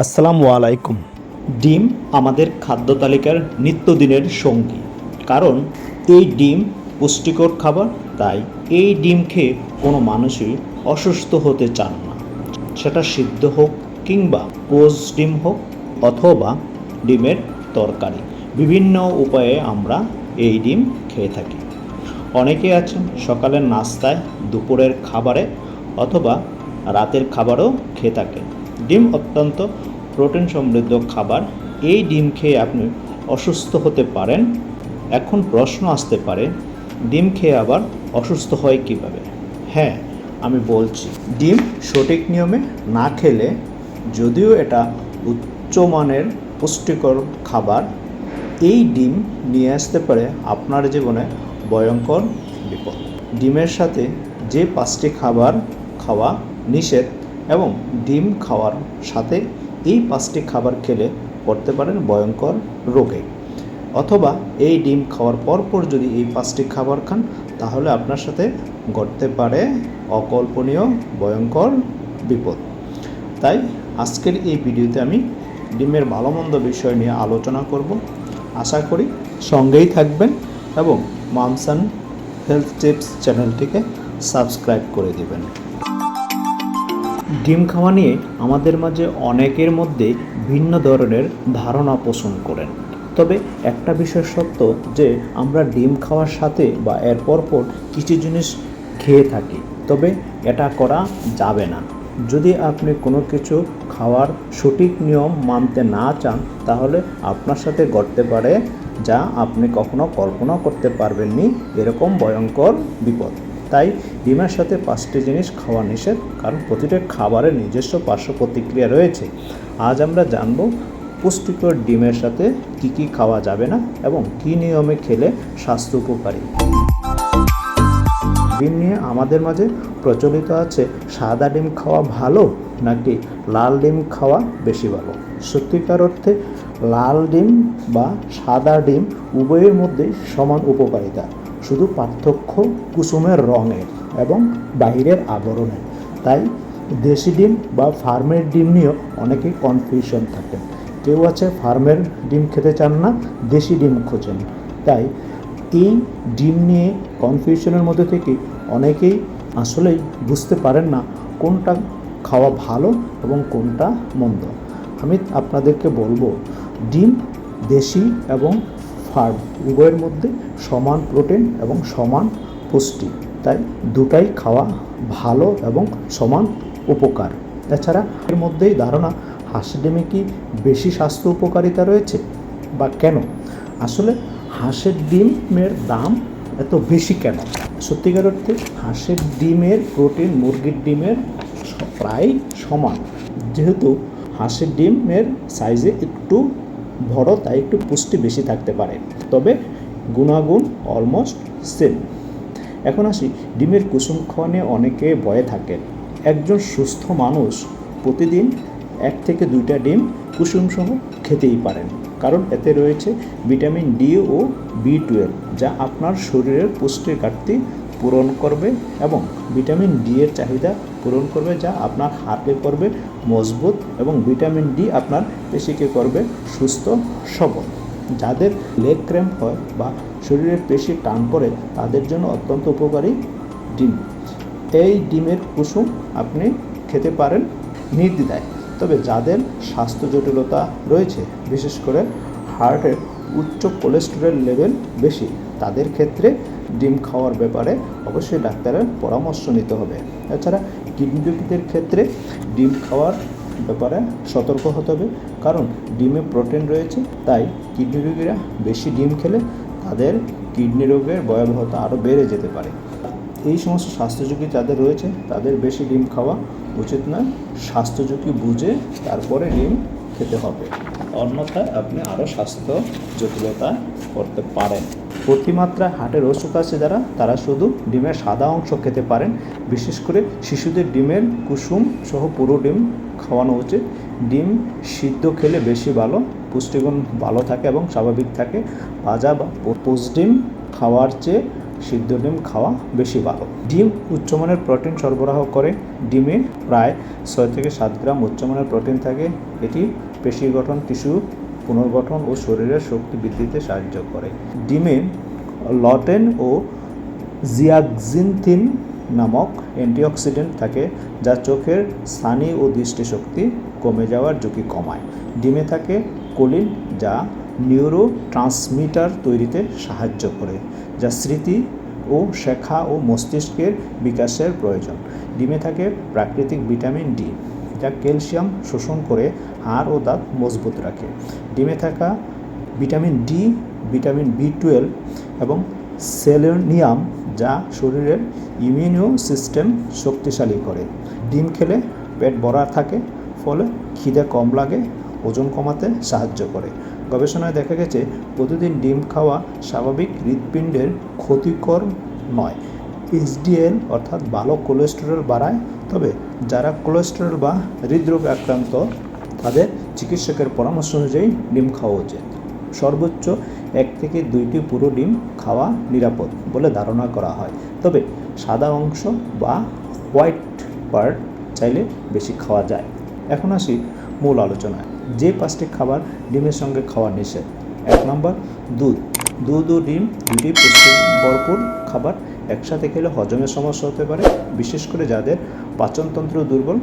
আসসালামু আলাইকুম। ডিম আমাদের খাদ্য তালিকার নিত্যদিনের সঙ্গী। কারণ এই ডিম পুষ্টিকর খাবার, তাই এই ডিম খেয়ে কোনো মানুষই অসুস্থ হতে চান না। সেটা সিদ্ধ হোক কিংবা পোজ ডিম হোক অথবা ডিমের তরকারি, বিভিন্ন উপায়ে আমরা এই ডিম খেয়ে থাকি। অনেকে আছেন সকালের নাস্তায়, দুপুরের খাবারে অথবা রাতের খাবারও খেয়ে থাকেন। ডিম অত্যন্ত প্রোটিন সমৃদ্ধ খাবার। এই ডিম খেয়ে আপনি অসুস্থ হতে পারেন। এখন প্রশ্ন আসতে পারে, ডিম খেয়ে আবার অসুস্থ হয় কীভাবে? হ্যাঁ আমি বলছি, ডিম সঠিক নিয়মে না খেলে যদিও এটা উচ্চমানের পুষ্টিকর খাবার, এই ডিম নিয়ে আসতে পারে আপনার জীবনে ভয়ঙ্কর বিপদ। ডিমের সাথে যে পাঁচটি খাবার খাওয়া নিষেধ এবং ডিম খাওয়ার সাথে এই পাঁচটি খাবার খেলে পড়তে পারেন ভয়ঙ্কর রোগে। অথবা এই ডিম খাওয়ার পর পর যদি এই পাঁচটি খাবার খান, তাহলে আপনার সাথে ঘটতে পারে অকল্পনীয় ভয়ঙ্কর বিপদ। তাই আজকের এই ভিডিওতে আমি ডিমের ভালো মন্দ বিষয় নিয়ে আলোচনা করব। আশা করি সঙ্গেই থাকবেন এবং মামসান হেলথ টিপস চ্যানেলটিকে সাবস্ক্রাইব করে দিবেন। ডিম খাওয়া নিয়ে আমাদের মাঝে অনেকের মধ্যে ভিন্ন ধরনের ধারণা পোষণ করেন। তবে একটা বিষয় সত্য যে, আমরা ডিম খাওয়ার সাথে বা এর পর পর কিছু জিনিস খেয়ে থাকি, তবে এটা করা যাবে না। যদি আপনি কোনো কিছু খাওয়ার সঠিক নিয়ম মানতে না চান, তাহলে আপনার সাথে ঘটতে পারে যা আপনি কখনো কল্পনা করতে পারবেননি। এরকম ভয়ঙ্কর বিপদ। তাই ডিমের সাথে পাঁচটি জিনিস খাওয়া নিষেধ, কারণ প্রতিটা খাবারের নিজস্ব পার্শ্ব প্রতিক্রিয়া রয়েছে। আজ আমরা জানব পুষ্টিকর ডিমের সাথে কি কি খাওয়া যাবে না এবং কী নিয়মে খেলে স্বাস্থ্য উপকারী। ডিম নিয়ে আমাদের মাঝে প্রচলিত আছে, সাদা ডিম খাওয়া ভালো নাকি লাল ডিম খাওয়া বেশি ভালো? সত্যিকার অর্থে লাল ডিম বা সাদা ডিম উভয়ের মধ্যেই সমান উপকারিতা। শুধু পার্থক্য কুসুমের রঙের এবং বাইরের আবরণের তাই দেশি ডিম বা ফার্মের ডিম নিয়েও অনেকেই কনফিউশন থাকে। কেউ আছে ফার্মের ডিম খেতে চান না, দেশি ডিম খোঁজেন। তাই এই ডিম নিয়ে কনফিউশনের মধ্যে থেকে অনেকেই আসলেই বুঝতে পারেন না কোনটা খাওয়া ভালো এবং কোনটা মন্দ। আমি আপনাদেরকে বলব, ডিম দেশি এবং ফার্ম। উভয়ের মধ্যে সমান প্রোটিন এবং সমান পুষ্টি। তাই দুটাই খাওয়া ভালো এবং সমান উপকার। এছাড়া এর মধ্যেই ধারণা হাঁস ডিমে কি বেশি স্বাস্থ্য উপকারিতা রয়েছে বা কেন? আসলে হাঁসের ডিমের দাম এত বেশি কেন? সত্যিকার অর্থে হাঁসের ডিমের প্রোটিন মুরগির ডিমের প্রায় সমান। যেহেতু হাঁসের ডিমের সাইজে একটু বড় তাই একটু পুষ্টি বেশি থাকতে পারে। তবে গুণাগুণ অলমোস্ট সেম এখন আসি, ডিমের কুসুম খাওয়া নিয়ে অনেকে ভয়ে থাকেন। একজন সুস্থ মানুষ প্রতিদিন এক থেকে দুইটা ডিম কুসুম সহ খেতেই পারেন। কারণ এতে রয়েছে ভিটামিন ডি ও বি টুয়েলভ, যা আপনার শরীরের পুষ্টির ঘাটতি পূরণ করবে এবং ভিটামিন ডি এর চাহিদা পূরণ করবে, যা আপনার হার্টকে করবে মজবুত এবং ভিটামিন ডি আপনার পেশিকে করবে সুস্থ, সবল। যাদের লেগ ক্র্যাম্প হয় বা শরীরের পেশি টান পড়ে, তাদের জন্য অত্যন্ত উপকারী ডিম। এই ডিমের কুসুম আপনি খেতে পারেন নির্দ্বিধায়। তবে যাদের স্বাস্থ্য জটিলতা রয়েছে, বিশেষ করে হার্টের উচ্চ কোলেস্টেরল লেভেল বেশি, তাদের ক্ষেত্রে ডিম খাওয়ার ব্যাপারে অবশ্যই ডাক্তারের পরামর্শ নিতে হবে। এছাড়া কিডনি রোগীদের ক্ষেত্রে ডিম খাওয়ার ব্যাপারে সতর্ক হতে হবে। কারণ ডিমে প্রোটিন রয়েছে, তাই কিডনি রোগীরা বেশি ডিম খেলে তাদের কিডনি রোগের ভয়াবহতা আরও বেড়ে যেতে পারে। এই সমস্ত স্বাস্থ্য ঝুঁকি যাদের রয়েছে, তাদের বেশি ডিম খাওয়া উচিত নয়। স্বাস্থ্য ঝুঁকি বুঝে তারপরে ডিম খেতে হবে। অন্যথায় আপনি আরও স্বাস্থ্য জটিলতা করতে পারেন। অতিমাত্রা হার্টের অসুখ আছে যারা, তারা শুধু ডিমের সাদা অংশ খেতে পারেন। বিশেষ করে শিশুদের ডিমের কুসুম সহ পুরো ডিম খাওয়ানো উচিত। ডিম সিদ্ধ খেলে বেশি ভালো, পুষ্টিগুণ ভালো থাকে এবং স্বাভাবিক থাকে। ভাজা বা পোস্ট ডিম খাওয়ার চেয়ে সিদ্ধ ডিম খাওয়া বেশি ভালো। ডিম উচ্চমানের প্রোটিন সরবরাহ করে। ডিমে প্রায় ছয় থেকে সাত গ্রাম উচ্চমানের প্রোটিন থাকে। এটি পেশি গঠন, টিস্যু পুনর্গঠন ও শরীরের শক্তি বৃদ্ধিতে সাহায্য করে। ডিমে লটেন ও জিয়াক্সিনথিন নামক অ্যান্টিঅক্সিডেন্ট থাকে, যা চোখের স্থানি ও দৃষ্টিশক্তি কমে যাওয়ার ঝুঁকি কমায়। ডিমে থাকে কোলিন, যা নিউরো ট্রান্সমিটার তৈরিতে সাহায্য করে, যা স্মৃতি ও শেখা ও মস্তিষ্কের বিকাশের প্রয়োজন। ডিমে থাকে প্রাকৃতিক ভিটামিন ডি। যা ক্যালসিয়াম শোষণ করে হাড় ও দাঁত মজবুত রাখে। ডিমে থাকা vitamin D, vitamin B twelve এবং সেলেনিয়াম যা শরীরের ইমিউনো সিস্টেম শক্তিশালী করে। ডিম খেলে পেট ভরা থাকে, ফলে খিদে কম লাগে, ওজন কমাতে সাহায্য করে। গবেষণায় দেখা গেছে, প্রতিদিন ডিম খাওয়া স্বাভাবিক হৃৎপিণ্ডের ক্ষতিকর নয়। এইচডিএল অর্থাৎ ভালো কোলেস্টেরল বাড়ায় তবে যারা কোলেস্টেরল বা হৃদরোগে আক্রান্ত, তাদের চিকিৎসকের পরামর্শ অনুযায়ী ডিম খাওয়া উচিত। সর্বোচ্চ এক থেকে দুইটি পুরো ডিম খাওয়া নিরাপদ বলে ধারণা করা হয়। তবে সাদা অংশ বা হোয়াইট পার্ট চাইলে বেশি খাওয়া যায়। এখন আসি মূল আলোচনায়। যে পাঁচটি খাবার ডিমের সঙ্গে খাওয়া নিষেধ। এক নম্বর, দুধ। দুধ ও ডিম দুটি পুষ্টি ভরপুর খাবার একসাথে খেলে হজমের সমস্যা হতে পারে, বিশেষ করে যাদের পাচনতন্ত্র দুর্বল,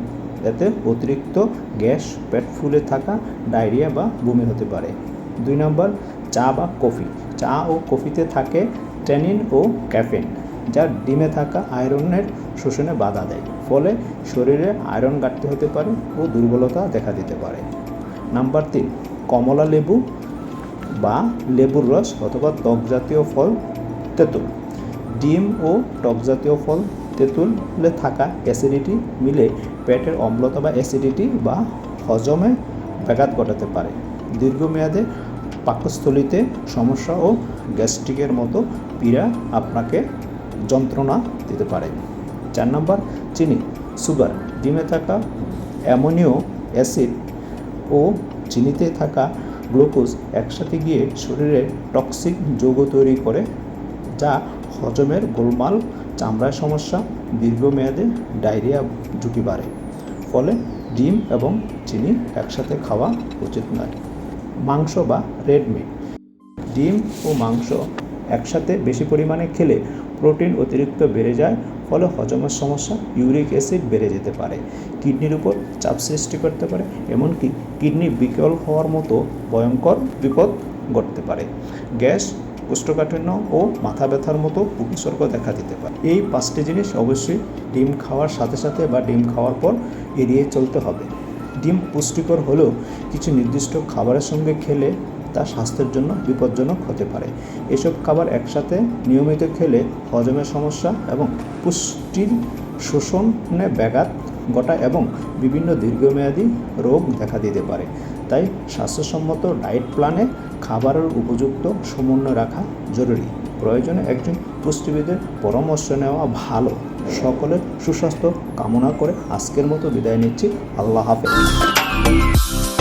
এতে অতিরিক্ত গ্যাস, পেট ফুলে থাকা, ডায়রিয়া বা বমি হতে পারে। দুই নম্বর, চা বা কফি। চা ও কফিতে থাকে ট্যানিন ও ক্যাফেন যা ডিমে থাকা আয়রনের শোষণে বাধা দেয়, ফলে শরীরে আয়রন ঘাটতি হতে পারে ও দুর্বলতা দেখা দিতে পারে। নাম্বার তিন, কমলা লেবু বা লেবুর রস অথবা টক জাতীয় ফল, তেঁতুল। ডিম ও টক জাতীয় ফল, তেঁতুলে থাকা অ্যাসিডিটি মিলে পেটের অম্লতা বা অ্যাসিডিটি বা হজমে ব্যাঘাত ঘটাতে পারে। দীর্ঘমেয়াদে পাকস্থলিতে সমস্যা ও গ্যাস্ট্রিকের মতো পীড়া আপনাকে যন্ত্রণা দিতে পারে। চার নম্বর, চিনি সুগার ডিমে থাকা অ্যামোনিও অ্যাসিড ও চিনিতে থাকা গ্লুকোজ একসাথে গিয়ে শরীরে টক্সিক যৌগ তৈরি করে যা হজমের গোলমাল চামড়ার সমস্যা, দীর্ঘমেয়াদে ডায়রিয়া ঝুঁকি বাড়ে। ফলে ডিম এবং চিনি একসাথে খাওয়া উচিত নয়। মাংস বা রেড মিট। ডিম ও মাংস একসাথে বেশি পরিমাণে খেলে প্রোটিন অতিরিক্ত বেড়ে যায়, ফলে হজমের সমস্যা ইউরিক অ্যাসিড বেড়ে যেতে পারে। কিডনির উপর চাপ সৃষ্টি করতে পারে, এমনকি কিডনি বিকল হওয়ার মতো ভয়ঙ্কর বিপদ ঘটতে পারে। গ্যাস কোষ্ঠকাঠিন্য ও মাথা ব্যথার মতো উপসর্গ দেখা দিতে পারে। এই পাঁচটি জিনিস অবশ্যই ডিম খাওয়ার সাথে সাথে বা ডিম খাওয়ার পর এড়িয়ে চলতে হবে। ডিম পুষ্টিকর হলেও কিছু নির্দিষ্ট খাবারের সঙ্গে খেলে তা স্বাস্থ্যের জন্য বিপজ্জনক হতে পারে। এসব খাবার একসাথে নিয়মিত খেলে হজমের সমস্যা এবং পুষ্টির শোষণে ব্যাঘাত ঘটায় এবং বিভিন্ন দীর্ঘমেয়াদী রোগ দেখা দিতে পারে। তাই স্বাস্থ্যসম্মত ডায়েট প্ল্যানে খাবারের উপযুক্ত সমন্বয় রাখা জরুরি। প্রয়োজনে একজন পুষ্টিবিদের পরামর্শ নেওয়া ভালো। সকলের সুস্বাস্থ্য কামনা করে আজকের মতো বিদায় নিচ্ছি। আল্লাহ হাফেজ।